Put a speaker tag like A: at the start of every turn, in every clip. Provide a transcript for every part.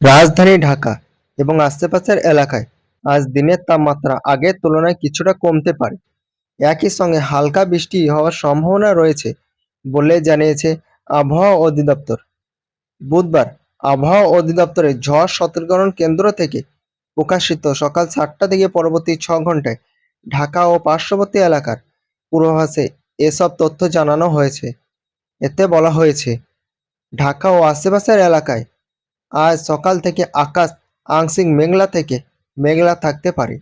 A: রাজধানী ঢাকা এবং আশেপাশের এলাকায় আজ দিনের তাপমাত্রা আগের তুলনায় কিছুটা কমতে পারে। একই সঙ্গে হালকা বৃষ্টি হওয়ার সম্ভাবনা রয়েছে বলে জানিয়েছে আবহাওয়া অধিদপ্তর। বুধবার আবহাওয়া অধিদপ্তরের ঝড় সতর্কীকরণ কেন্দ্র থেকে প্রকাশিত সকাল সাতটা থেকে পরবর্তী ছ ঘন্টায় ঢাকা ও পার্শ্ববর্তী এলাকার পূর্বাভাসে এসব তথ্য জানানো হয়েছে। এতে বলা হয়েছে, ঢাকা ও আশেপাশের এলাকায় আজ সকাল থেকে আকাশ আংশিক মেঘলা থেকে মেঘলা থাকতে পারে।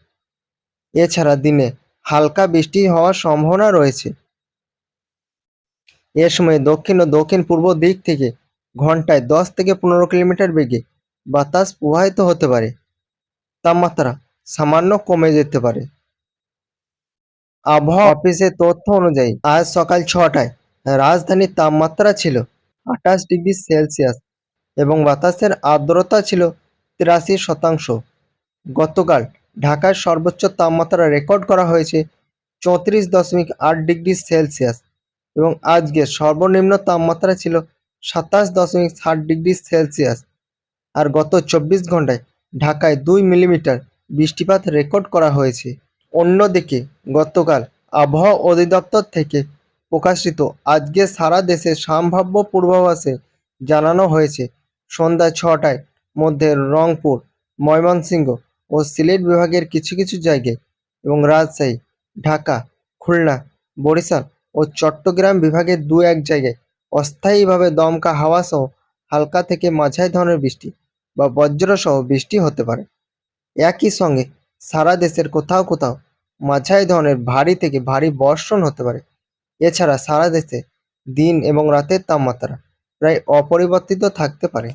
A: এছাড়া দিনে হালকা বৃষ্টি হওয়ার সম্ভাবনা রয়েছে। এ সময় দক্ষিণ ও দক্ষিণ পূর্ব দিক থেকে ঘন্টায় দশ থেকে পনেরো কিলোমিটার বেগে বাতাস প্রবাহিত হতে পারে। তাপমাত্রা সামান্য কমে যেতে পারে। আবহাওয়া অফিসের তথ্য অনুযায়ী আজ সকাল ছটায় রাজধানীর তাপমাত্রা ছিল আঠাশ ডিগ্রি সেলসিয়াস। এবং বাতাসের আর্দ্রতা ছিল তিরাশি শতাংশ। গতকাল ঢাকার সর্বোচ্চ তাপমাত্রা রেকর্ড করা হয়েছে চৌত্রিশ দশমিক আট ডিগ্রি সেলসিয়াস এবং আজকে সর্বনিম্ন তাপমাত্রা ছিল সাতাশ দশমিক ষাট ডিগ্রি সেলসিয়াস। আর গত চব্বিশ ঘন্টায় ঢাকায় দুই মিলিমিটার বৃষ্টিপাত রেকর্ড করা হয়েছে। অন্যদিকে গতকাল আবহাওয়া অধিদপ্তর থেকে প্রকাশিত আজকে সারা দেশে সম্ভাব্য পূর্বাভাসে জানানো হয়েছে সন্ধ্যা ছটায় মধ্যে রংপুর, ময়মনসিংহ ও সিলেট বিভাগের কিছু কিছু জায়গায় এবং রাজশাহী, ঢাকা, খুলনা, বরিশাল ও চট্টগ্রাম বিভাগের দু এক জায়গায় অস্থায়ীভাবে দমকা হাওয়া সহ হালকা থেকে মাঝারি ধরনের বৃষ্টি বা বজ্রসহ বৃষ্টি হতে পারে। একই সঙ্গে সারা দেশের কোথাও কোথাও মাঝারি ধরনের ভারী থেকে ভারী বর্ষণ হতে পারে। এছাড়া সারা দেশে দিন এবং রাতের তাপমাত্রা প্রায় অপরিবর্তিত থাকতে পারে।